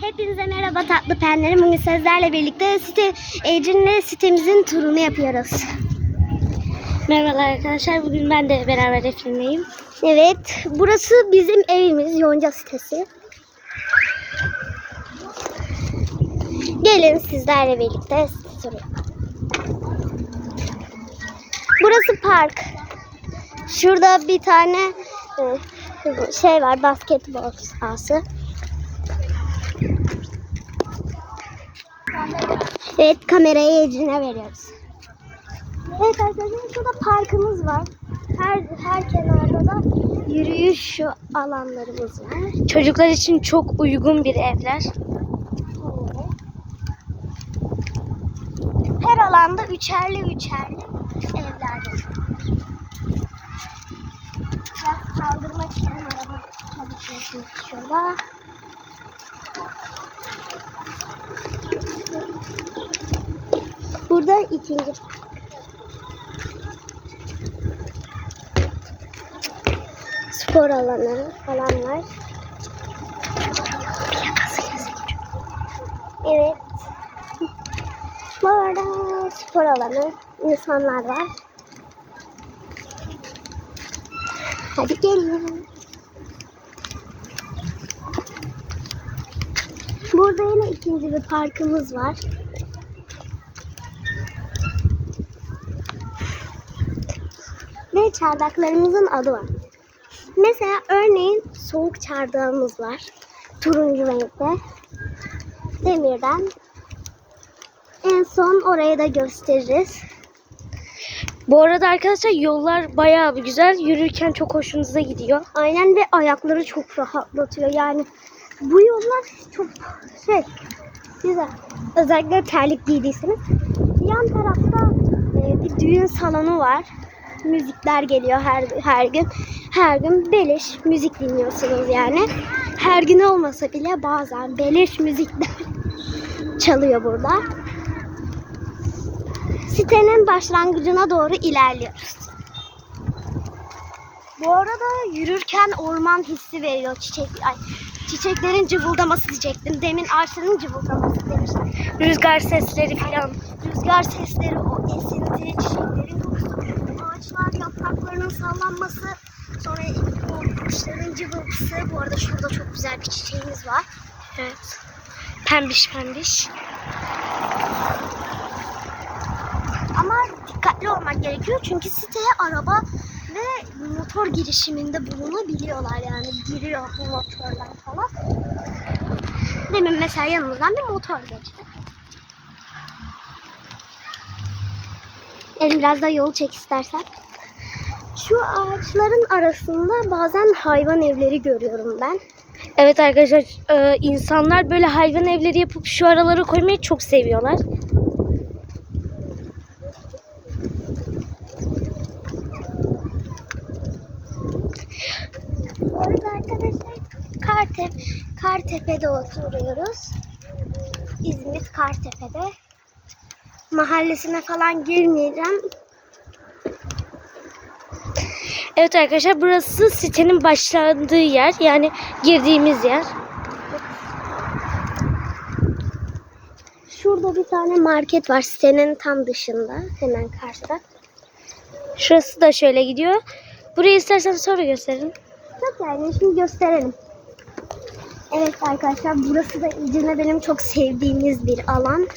Hepinize merhaba tatlı penlerim. Bugün sizlerle birlikte site Ecrin'le sitemizin turunu yapıyoruz. Merhabalar arkadaşlar. Bugün ben de beraber resimleyim. Evet, burası bizim evimiz Yonca sitesi. Gelin sizlerle birlikte site turu. Burası park. Şurada bir tane e, şey var, basketbol sahası. Evet, kamerayı Ecrin'e veriyoruz. Evet arkadaşlar şurada parkımız var. Her her kenarda da yürüyüş alanlarımız var. Çocuklar için çok uygun bir evler. Her alanda üçerli üçerli evler var. Biraz kaldırmak için araba çalışıyorsunuz şurada. Burada ikinci spor alanı falan var. Evet. Bu arada spor alanı, insanlar var. Hadi gelin. Burada yine ikinci bir parkımız var. Ve çardaklarımızın adı var. Mesela örneğin soğuk çardağımız var. Turuncu renkte. Demirden. En son orayı da gösteririz. Bu arada arkadaşlar yollar bayağı bir güzel. Yürürken çok hoşunuza gidiyor. Aynen ve ayakları çok rahatlatıyor. Yani bu yollar çok şey güzel. Özellikle terlik giydiyseniz. Yan tarafta e, bir düğün salonu var. Müzikler geliyor her her gün. Her gün beleş müzik dinliyorsunuz yani. Her gün olmasa bile bazen beleş müzikler çalıyor burada. Sitenin başlangıcına doğru ilerliyoruz. Bu arada yürürken orman hissi veriyor çiçek. Ay, çiçeklerin cıvıldaması diyecektim. Demin ağaçların cıvıldaması demiştim. Rüzgar sesleri falan. Rüzgar sesleri, o esinti, çiçeklerin ağaçlar yapraklarının sallanması, sonra o kuşların cıvıltısı. Bu arada şurada çok güzel bir çiçeğimiz var. Evet. Pembiş pembiş. Ama dikkatli olmak gerekiyor çünkü siteye araba ve motor girişiminde bulunabiliyorlar yani giriyor bu motorlar falan. Demin mesela yanımızdan bir motor geçti. Elim biraz da yol çek istersen. Şu ağaçların arasında bazen hayvan evleri görüyorum ben. Evet arkadaşlar e, insanlar böyle hayvan evleri yapıp şu aralara koymayı çok seviyorlar. Arkadaşlar Kartep, Kartepe'de oturuyoruz. İzmit Kartepe'de. Mahallesine falan girmeyeceğim. Evet arkadaşlar burası sitenin başlandığı yer. Yani girdiğimiz yer. Şurada bir tane market var sitenin tam dışında. Hemen karşıda. Şurası da şöyle gidiyor. Burayı istersen sonra gösterelim. Çok yani şimdi gösterelim. Evet arkadaşlar burası da İzmir'de benim çok sevdiğimiz bir alan.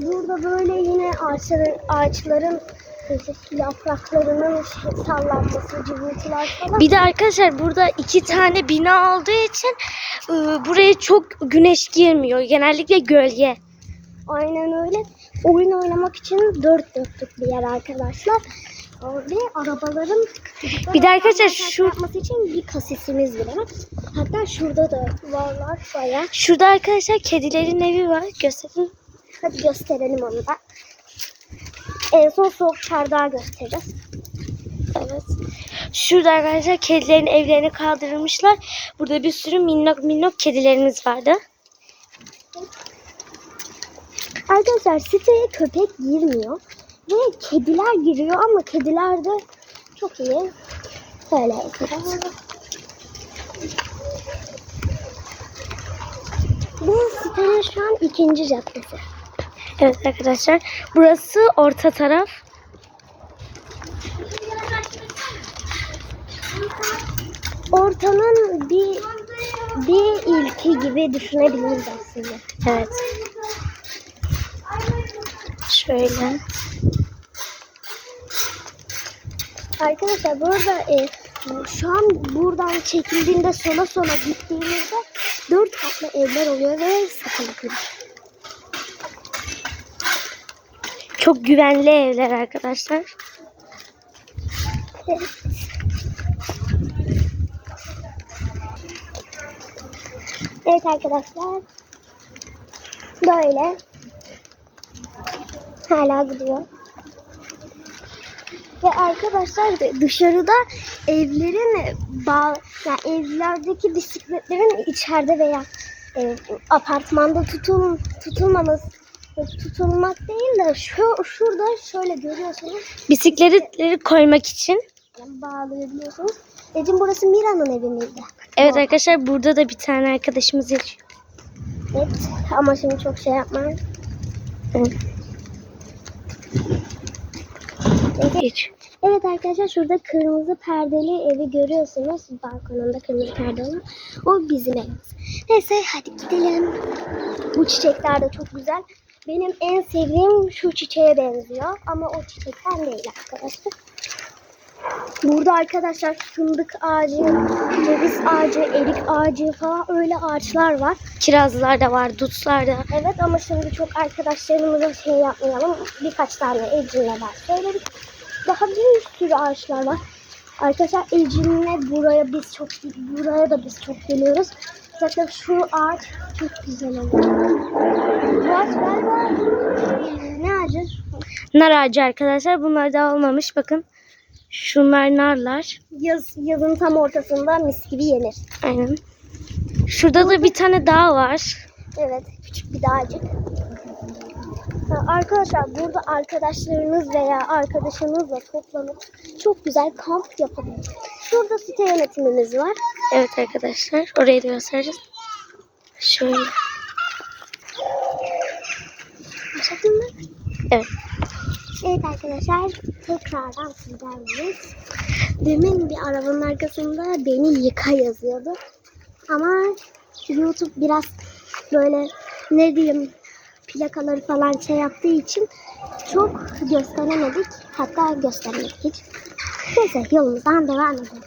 Burada böyle yine ağaçların, ağaçların yapraklarının sallanması, cıvıltılar falan. Bir de arkadaşlar burada iki tane bina olduğu için e, buraya çok güneş girmiyor. Genellikle gölge. Aynen öyle. Oyun oynamak için dört dörtlük bir yer arkadaşlar. Ve arabaların Bir de arkadaşlar şu şu yapması için bir kasisimiz bile var. Hatta şurada da varlar bayağı. şurada arkadaşlar kedilerin evi var. Gösterin. Hadi gösterelim onu da. En son soğuk çardağı göstereceğiz. Evet. Şurada arkadaşlar kedilerin evlerini kaldırmışlar. Burada bir sürü minnok minnok kedilerimiz vardı. Arkadaşlar siteye köpek girmiyor. Ve kediler giriyor ama kediler de çok iyi. Böyle. Bu Buranın şu an ikinci caddesi. Evet arkadaşlar. Burası orta taraf. Ortanın bir bir ilki gibi düşünebiliriz aslında. Evet. Şöyle. Arkadaşlar burada e, şu an buradan çekildiğinde sola sola gittiğimizde dört katlı evler oluyor ve sakalı kırık. Çok güvenli evler arkadaşlar. Evet. Arkadaşlar. Böyle. Hala gidiyor. Ve arkadaşlar dışarıda evlerin bağ, yani evlerdeki bisikletlerin içeride veya e, apartmanda tutul, tutulmaması tutulmak değil de şu şurada şöyle görüyorsunuz Bisikletleri koymak için. bağlayabiliyorsunuz. Ecim burası Mira'nın evi miydi? Evet arkadaşlar burada da bir tane arkadaşımız yaşıyor. Evet ama şimdi çok şey yapmayın. Evet. Geç. Evet arkadaşlar şurada kırmızı perdeli evi görüyorsunuz. Balkonunda kırmızı perde olan. O bizim evimiz. Neyse hadi gidelim. Bu çiçekler de çok güzel. Benim en sevdiğim şu çiçeğe benziyor. Ama o çiçekten değil arkadaşlar. Burada arkadaşlar fındık ağacı, ceviz ağacı, erik ağacı falan öyle ağaçlar var. Kirazlar da var, dutlar da. Evet ama şimdi çok arkadaşlarımıza şey yapmayalım. Birkaç tane Ecrin'le var. Söyledik. Daha bir sürü ağaçlar var. Arkadaşlar Ecrin'le buraya biz çok buraya da biz çok geliyoruz. Zaten şu ağaç çok güzel oluyor. Bu ağaç galiba ne ağacı? Nar ağacı arkadaşlar. Bunlar da olmamış. Bakın. Şunlar narlar. Yaz, yazın tam ortasında mis gibi yenir. Aynen. Şurada da bir tane dağ var. Evet, küçük bir dağcık. Arkadaşlar burada arkadaşlarınız veya arkadaşınızla toplanıp çok güzel kamp yapabilir. Şurada site yönetimimiz var. Evet arkadaşlar. Orayı da göstereceğiz. Şöyle. Mı? Evet. Evet arkadaşlar tekrardan sizlerleyiz. Demin bir arabanın arkasında beni yıka yazıyordu. Ama YouTube biraz böyle ne diyeyim plakaları falan şey yaptığı için çok gösteremedik. Hatta göstermedik hiç. Neyse yolumuzdan devam edelim.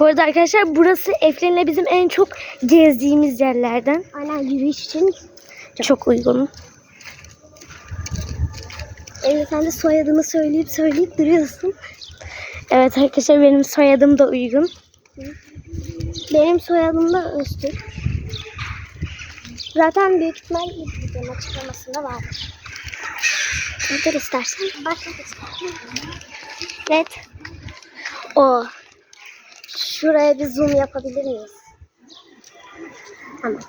Bu arada arkadaşlar burası Eflin'le bizim en çok gezdiğimiz yerlerden. Aynen yürüyüş için. Çok uygun. Evet sen de soyadını söyleyip söyleyip duruyorsun. Evet arkadaşlar benim soyadım da uygun. Benim soyadım da Öztürk. Zaten büyük ihtimal videonun açıklamasında vardır. Dur istersen. Başlat istersen. Evet. O. Şuraya bir zoom yapabilir miyiz? Tamam.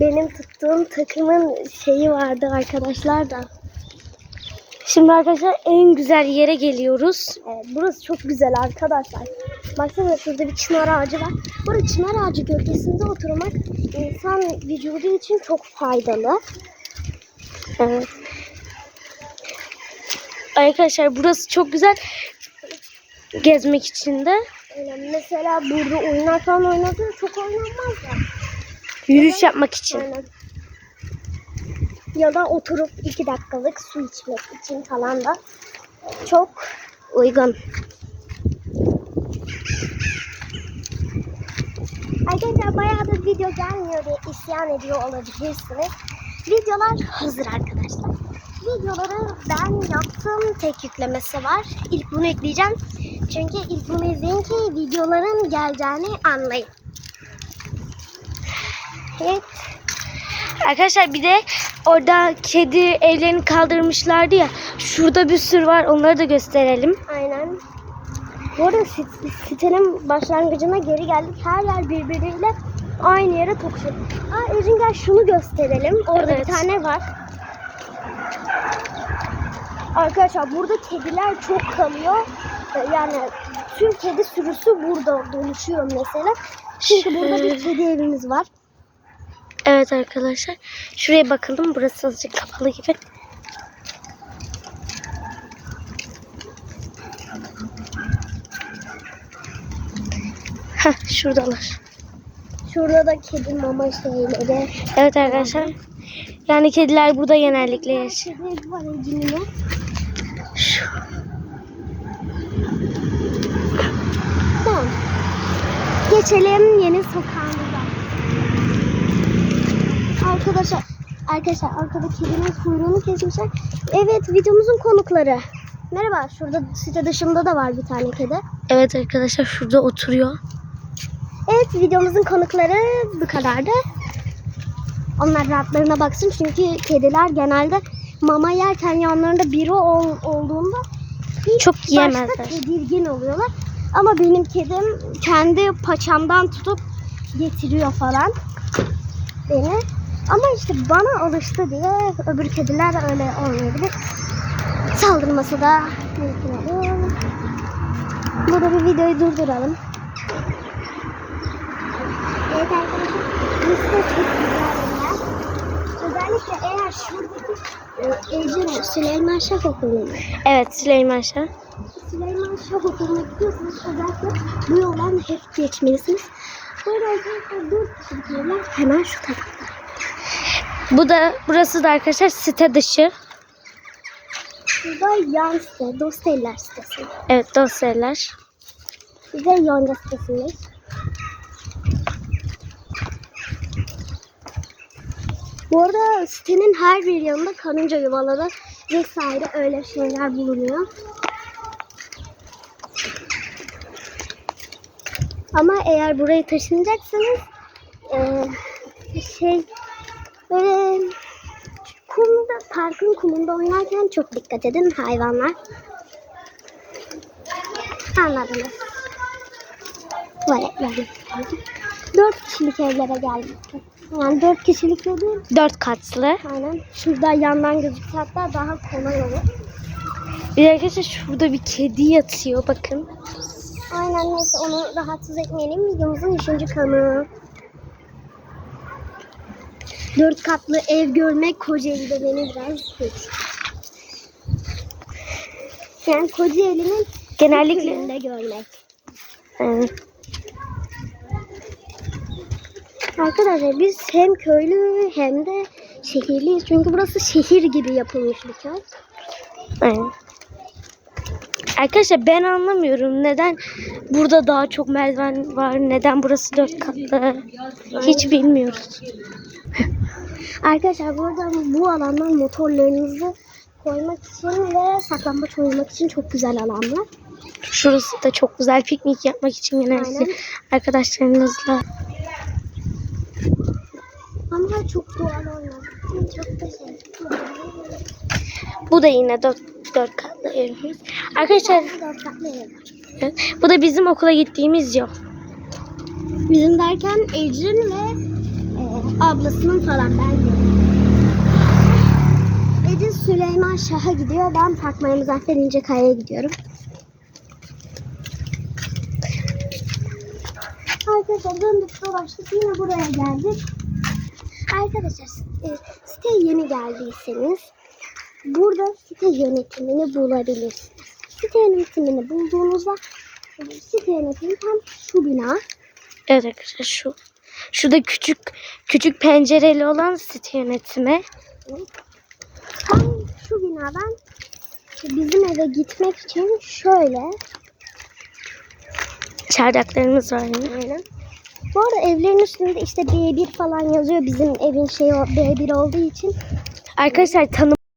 Benim tuttuğum takımın şeyi vardı arkadaşlar da. Şimdi arkadaşlar en güzel yere geliyoruz. Evet, burası çok güzel arkadaşlar. Baksana şurada bir çınar ağacı var. Burada çınar ağacı gölgesinde oturmak insan vücudu için çok faydalı. Evet. Arkadaşlar burası çok güzel gezmek için de. Yani mesela burada oyunlar falan oynadığı çok oynanmaz ya. Yürüyüş yapmak için. Aynen. Ya da oturup iki dakikalık su içmek için falan da çok uygun. Arkadaşlar bayağıdır video gelmiyor diye isyan ediyor olabilirsiniz. Videolar hazır arkadaşlar. Videoları ben yaptım tek yüklemesi var. İlk bunu ekleyeceğim. Çünkü ilk bunu izleyin ki videoların geleceğini anlayın. Evet. Arkadaşlar bir de orada kedi evlerini kaldırmışlardı ya. Şurada bir sürü var. Onları da gösterelim. Aynen. Bu arada sit- sitenin başlangıcına geri geldik. Her yer birbiriyle aynı yere tokuşuyor. Aa Ecin gel şunu gösterelim. Orada Evet. bir tane var. Arkadaşlar burada kediler çok kalıyor. Ee, Yani tüm kedi sürüsü burada doluşuyor mesela. Çünkü burada bir kedi evimiz var. Evet arkadaşlar. Şuraya bakalım. Burası azıcık kapalı gibi. Heh şuradalar. Şurada da kedi mama şeyleri. Evet arkadaşlar. Yani kediler burada genellikle yaşıyor. Şu. Tamam. Geçelim yeni sokağımıza. Arkadaşlar, arkadaşlar arkada kedinin kuyruğunu kesmişler. Evet videomuzun konukları. Merhaba şurada site dışında da var bir tane kedi. Evet arkadaşlar şurada oturuyor. Evet videomuzun konukları bu kadardı. Onlar rahatlarına baksın çünkü kediler genelde mama yerken yanlarında biri ol- olduğunda ilk Çok başta yiyemezler. tedirgin oluyorlar. Ama benim kedim kendi paçamdan tutup getiriyor falan beni. Ama işte bana alıştı diye öbür kediler öyle olmayabilir. Saldırması da mümkün olur. Burada bir videoyu durduralım. Evet arkadaşlar, liste çok güzel yer. Özellikle eğer şuradaki e, Ecrin Süleyman Şah Okulu'nun Evet Süleyman Şah. Süleyman Şah Okulu'na gidiyorsanız özellikle bu yoldan hep geçmelisiniz. Böyle arkadaşlar dört kişilik evler hemen şu tarafta. Bu da burası da arkadaşlar site dışı. Şurada yan site, Dosteller sitesi. Evet dosyalar. Biz de Yonca sitesindeyiz. Bu arada sitenin her bir yanında karınca yuvaları vesaire öyle şeyler bulunuyor. Ama eğer burayı taşınacaksanız eee, şey böyle kumda parkın kumunda oynarken çok dikkat edin hayvanlar. Anladınız. Tuvaletler. Dört kişilik evlere geldik. Yani dört kişilik de değil. Dört katlı. Aynen. Şurada yandan gözükse hatta daha kolay olur. Bir arkadaşlar şurada bir kedi yatıyor bakın. Aynen neyse onu rahatsız etmeyelim. Videomuzun üçüncü kanı. Dört katlı ev görmek Kocaeli'de beni biraz hiç. Yani Kocaeli'nin Genellikle görmek. Evet. Arkadaşlar biz hem köylü hem de şehirliyiz. Çünkü burası şehir gibi yapılmış bir köy. Aynen. Arkadaşlar ben anlamıyorum neden burada daha çok merdiven var, neden burası dört katlı hiç bilmiyoruz. Arkadaşlar burada bu alandan motorlarınızı koymak için ve saklambaç oynamak için çok güzel alanlar. Şurası da çok güzel piknik yapmak için Aynen. arkadaşlarınızla. Ama çok doğal olmadı. Çok da şey. Bu da yine dört, dört katlı evimiz. Arkadaşlar ev evet, bu da bizim okula gittiğimiz yol. Bizim derken Ecrin ve e, ablasının falan ben diyorum. Ecrin Süleyman Şah'a gidiyor. Ben Fatma Muzaffer İncekaya'ya gidiyorum. Arkadaşlar döndük dolaştık yine buraya geldik. Arkadaşlar e, siteye yeni geldiyseniz burada site yönetimini bulabilirsiniz. Site yönetimini bulduğunuzda e, site yönetimi tam şu bina. Evet arkadaşlar şu. Şurada küçük küçük pencereli olan site yönetimi. Tam şu binadan bizim eve gitmek için şöyle Çardaklarımız var yine. aynen. Bu arada evlerin üstünde işte B1 falan yazıyor bizim evin şeyi o B1 olduğu için. Arkadaşlar tanım